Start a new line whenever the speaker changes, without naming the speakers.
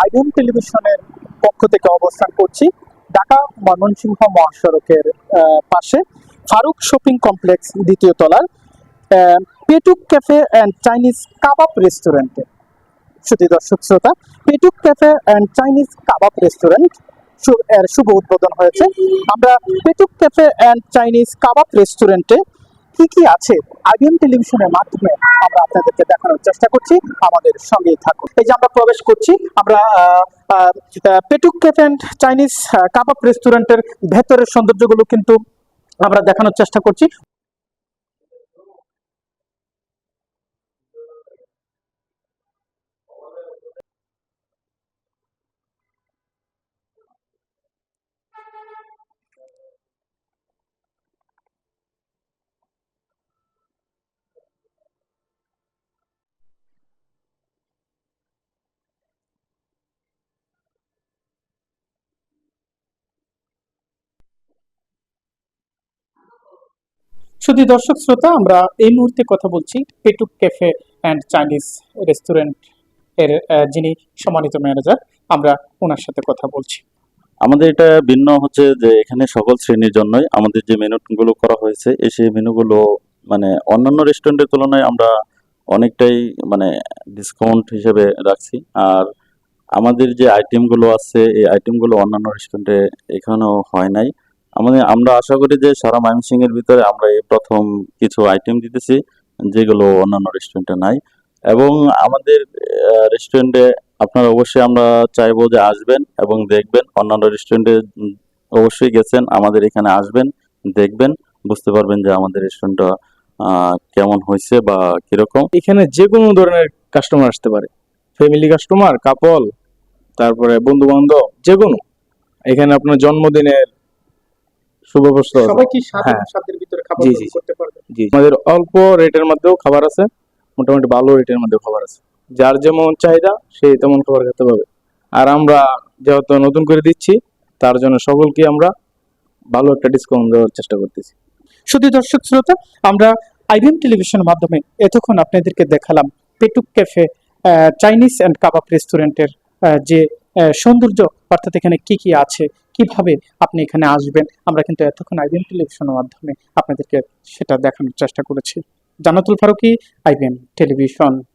IBM টেলিভিশনের পক্ষ থেকে অবস্থান করছি ঢাকা ময়মনসিংহ মহাসড়কের পাশে ফারুক শপিং কমপ্লেক্স দ্বিতীয় তলার Petuk café and Chinese kebab রেস্টুরেন্টে। শুধু দর্শক শ্রোতা, Petuk café and Chinese kebab রেস্টুরেন্টের শুভ উদ্বোধন হয়েছে। আমরা Petuk café and Chinese kebab রেস্টুরেন্টে কি কি আছে আইবিএম টেলিভিশনের মাধ্যমে আমরা আপনাদেরকে দেখানোর চেষ্টা করছি, আমাদের সঙ্গে থাকুন। এই যে আমরা প্রবেশ করছি, আমরা Petuk café and Chinese kebab রেস্টুরেন্টের ভেতরের সৌন্দর্যগুলো কিন্তু আমরা দেখানোর চেষ্টা করছি। শুধু দর্শক শ্রোতা, আমরা এই মুহূর্তে কথা বলছি পেটুক ক্যাফে অ্যান্ড চাইনিজ রেস্টুরেন্টের যিনি সম্মানিত ম্যানেজার, আমরা ওনার সাথে কথা বলছি।
আমাদের এটা ভিন্ন হচ্ছে যে এখানে সকল শ্রেণির জন্যই আমাদের যে মেনুগুলো করা হয়েছে, এই সেই মেনুগুলো মানে অন্যান্য রেস্টুরেন্টের তুলনায় আমরা অনেকটাই মানে ডিসকাউন্ট হিসেবে রাখছি। আর আমাদের যে আইটেমগুলো আছে, এই আইটেমগুলো অন্যান্য রেস্টুরেন্টে এখানেও হয় নাই। আমাদের আমরা আশা করি যে সারা ময়মনসিংহের ভিতরে আমরা এই প্রথম কিছু আইটেম দিতেছি, যেগুলো অন্যান্য রেস্টুরেন্টে নাই। এবং আমাদের রেস্টুরেন্টে আপনারা অবশ্যই আমরা চাইব যে আসবেন এবং দেখবেন, অন্যান্য রেস্টুরেন্টে অবশ্যই গেছেন, আমাদের এখানে আসবেন, দেখবেন, বুঝতে পারবেন যে আমাদের রেস্টুরেন্টটা কেমন হয়েছে বা কীরকম।
এখানে যে কোনো ধরনের কাস্টমার আসতে পারে। ফ্যামিলি কাস্টমার কাপল তারপরে বন্ধু বান্ধব যে কোনো এখানে আপনার জন্মদিনের শুভ প্রস্তাব
সবাই কি স্বাদ
হ্যাঁ।
ভিতরে খাবার
জি,
গ্রহণ
জি, জি।
করতে পারবে?
জি আমাদের অল্প রেটের মধ্যেও খাবার আছে মোটামুটি ভালো রেটের মধ্যেও খাবার আছে। যার যেমন চাহিদা সেই তেমন খাবার খেতে পাবে। আর আমরা যেহেতু নতুন করে দিচ্ছি তার জন্য সকলকে আমরা ভালো একটা ডিসকাউন্ট দেওয়ার চেষ্টা করতেছি।
শুধু দর্শক শ্রোতা আমরা আইবিএম টেলিভিশনের মাধ্যমে এতক্ষণ আপনাদেরকে দেখালাম Petuk café Chinese and kebab রেস্টুরেন্টের যে সৌন্দর্য অর্থাৎ এখানে কি কি আছে কীভাবে আপনি এখানে আসবেন? আমরা কিন্তু এতক্ষণ আইবিএম টেলিভিশনের মাধ্যমে আপনাদেরকে সেটা দেখানোর চেষ্টা করেছি। Jannatul Faruqui IBM television